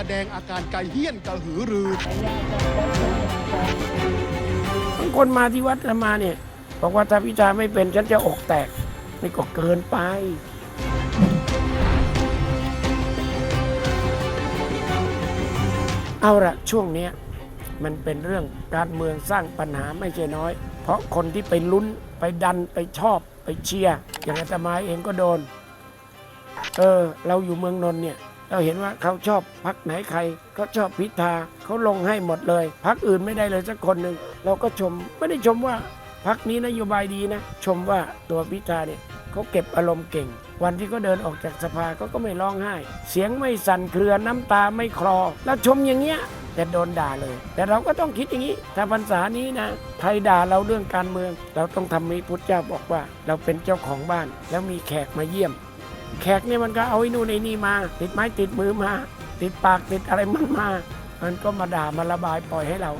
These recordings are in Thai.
แสดงอาการกระเฮี้ยนกระหือรือบางคนมาที่วัดมาเนี่ยบอกว่าถ้าพิธาไม่เป็นฉันจะอกแตกนี่ก็เกินไป เอาละช่วงนี้มันเป็นเรื่องการเมืองสร้างปัญหาไม่ใช่น้อย เพราะคนที่ไปลุ้นไปดันไปชอบไปเชียร์อย่างอาตมาเองก็โดน เออ เราอยู่เมืองนนท์เนี่ย เราเห็นว่าเขาชอบพักไหนใครก็ชอบพิธาเขาลงให้หมดเลยพักอื่นไม่ได้เลยสักคนหนึ่งเราก็ชมไม่ได้ชมว่าพักนี้นโยบายดีนะ ชมว่าตัวพิธาเนี่ยเขาเก็บอารมณ์เก่ง วันที่เขาเดินออกจากสภาเขาก็ไม่ร้องไห้ เสียงไม่สั่นเครือน้ำตาไม่คลอ แล้วชมอย่างเงี้ยแต่โดนด่าเลย แต่เราก็ต้องคิดอย่างนี้ ถ้าพรรษานี้นะใครด่าเราเรื่องการเมือง เราต้องทำมีพุทธเจ้าบอกว่า เราเป็นเจ้าของบ้าน แล้วมีแขกมาเยี่ยม แขกเนี่ยมันก็เอาไอ้นู่นไอ้นี่มา ติดไม้ติดมือมา ติดปากติดอะไรมันมา มันก็มาด่ามาระบายปล่อยให้เรา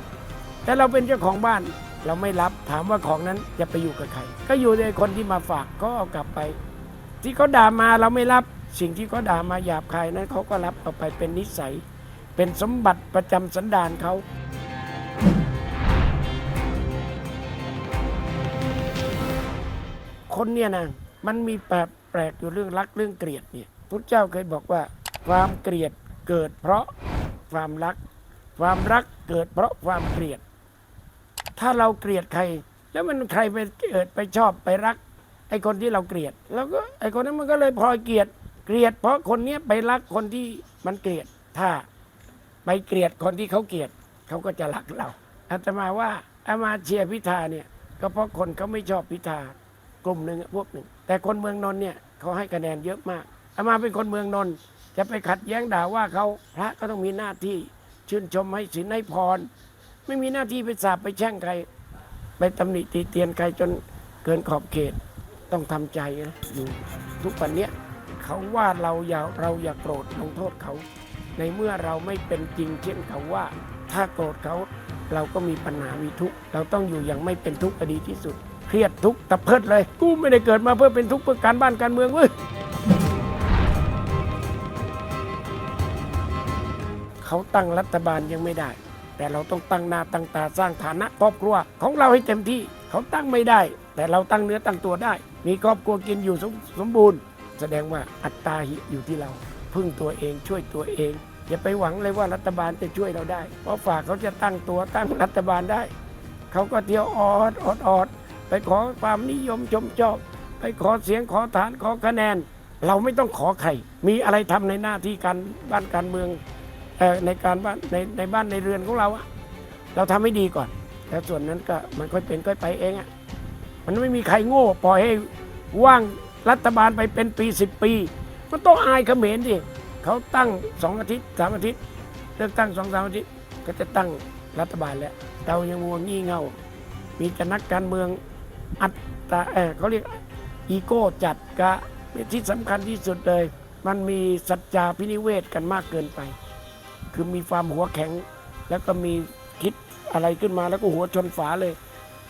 แต่เราเป็นเจ้าของบ้านเราไม่รับถามว่าของนั้นจะไปอยู่กับใคร ก็อยู่ในคนที่มาฝากก็เอากลับไป ที่เขาด่ามาเราไม่รับสิ่งที่เขาด่ามาหยาบคายนั้นเขาก็รับเอาไปเป็นนิสัย เป็นสมบัติประจำสันดานเขาคนเนี่ยนะมันมีแปลก แปลกอยู่เรื่องรักเรื่องเกลียดเนี่ยพุทธเจ้าเคยบอกว่า ความเกลียดเกิดเพราะความรัก ความรักเกิดเพราะความเกลียด ถ้าเราเกลียดใคร แล้วมันใครไปเกิดไปชอบไปรัก ไอ้คนที่เราเกลียด แล้วก็ไอ้คนนั้นมันก็เลยพลอยเกลียดเกลียด เพราะคนเนี้ยไปรักคนที่มันเกลียด ถ้าไปเกลียดคนที่เขาเกลียดเขาก็จะรักเราอาตมาว่าอามาเชียร์พิธาเนี่ยก็เพราะคนเขาไม่ชอบพิธา กลุ่มหนึ่งอะพวกหนึ่ง แต่คนเมืองนนท์เนี่ยเขาให้คะแนนเยอะมากอามาเป็นคนเมืองนนท์จะไปขัดแย้งด่าว่าเขาพระก็ต้องมีหน้าที่ชื่นชมให้ศีลให้พร ไม่มีหน้าที่ไปสาบไปแช่งใคร ไปตำหนิตีเตียนใครจนเกินขอบเขตต้องทำใจนะอยู่ทุกวันเนี้ยเขาว่าเราอย่าเราอย่าโกรธลงโทษเขา ในเมื่อเราไม่เป็นจริงเช่นเขาว่า ถ้าโกรธเขาเราก็มีปัญหามีทุกข์เราต้องอยู่อย่างไม่เป็นทุกข์ดีที่สุด เครียดทุกตะเพิดเลย กูไม่ได้เกิดมาเพื่อเป็นทุกข์เพื่อการบ้านการเมืองเว้ยเขาตั้งรัฐบาลยังไม่ได้ แต่เราต้องตั้งหน้าตั้งตาสร้างฐานะครอบครัวของเราให้เต็มที่เขาตั้งไม่ได้ แต่เราตั้งเนื้อตั้งตัวได้ มีครอบครัวกินอยู่สมสมบูรณ์ แสดงว่าอัตตาหิอยู่ที่เราพึ่งตัวเองช่วยตัวเอง อย่าไปหวังเลยว่ารัฐบาลจะช่วยเราได้ เพราะฝากเขาจะตั้งตัวตั้งรัฐบาลได้ เขาก็เที่ยวออดออดออด ไปขอความนิยมชมชอบ ไปขอเสียงขอฐานขอคะแนน เราไม่ต้องขอใคร มีอะไรทำในหน้าที่การบ้านการเมืองออในการบ้านในในบ้านในเรือนของเราอะเราทำให้ดีก่อน แล้วส่วนนั้นก็มันค่อยเป็นค่อยไปเองอะมันไม่มีใครโง่ปล่อยให้ว่างรัฐบาลไปเป็นปีสิบปี มันต้องอายเขมรดิเขาตั้งสองอาทิตย์สามอาทิตย์เลือกตั้งสองสามอาทิตย์ก็จะตั้งรัฐบาลแล้วเรายังมัวงี่เง่า มีแต่นักการเมือง อัตตาเออเขาเรียกอีโก้จัดกะที่สำคัญที่สุดเลย มันมีสัจจาพินิเวศกันมากเกินไป คือมีความหัวแข็ง แล้วก็มีคิดอะไรขึ้นมาแล้วก็หัวชนฝาเลย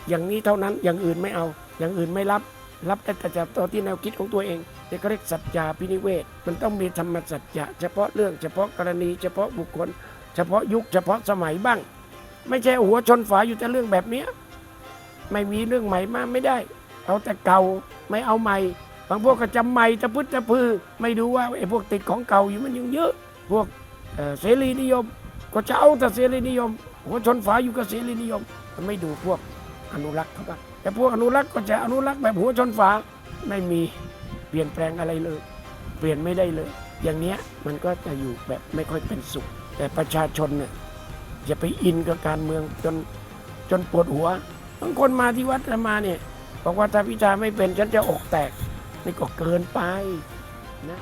อย่างนี้เท่านั้นอย่างอื่นไม่เอา อย่างอื่นไม่รับ รับแต่จากตัวที่แนวคิดของตัวเองเรียกเรียกสัจจาพินิเวศ มันต้องมีธรรมสัจจะเฉพาะเรื่องเฉพาะกรณี เฉพาะบุคคล เฉพาะยุคเฉพาะสมัยบ้าง ไม่ใช่หัวชนฝาอยู่แต่เรื่องแบบนี้ ไม่มีเรื่องใหม่มาไม่ได้ เอาแต่เก่าไม่เอาใหม่ บางพวกก็จำใหม่จะพึ่จะพือ ไม่ดูว่าไอ้พวกติดของเก่าอยู่มันยังเยอะ พวกเเสรีนิยม ก็จะเอาแต่เสรีนิยมหัวชนฝาอยู่กับเสรีนิยม มันไม่ดูพวกอนุรักษ์เขาบ้างแต่พวกอนุรักษ์ก็จะอนุรักษ์แบบหัวชนฝาไม่มีเปลี่ยนแปลงอะไรเลย เปลี่ยนไม่ได้เลย อย่างเนี้ยมันก็จะอยู่แบบไม่ค่อยเป็นสุข แต่ประชาชนเนี่ยอย่าไปอินกับการเมืองจนจนปวดหัว บางคนมาที่วัดมาเนี่ยบอกว่าถ้าพิธาไม่เป็นฉันจะอกแตกนี่ก็เกินไปนะ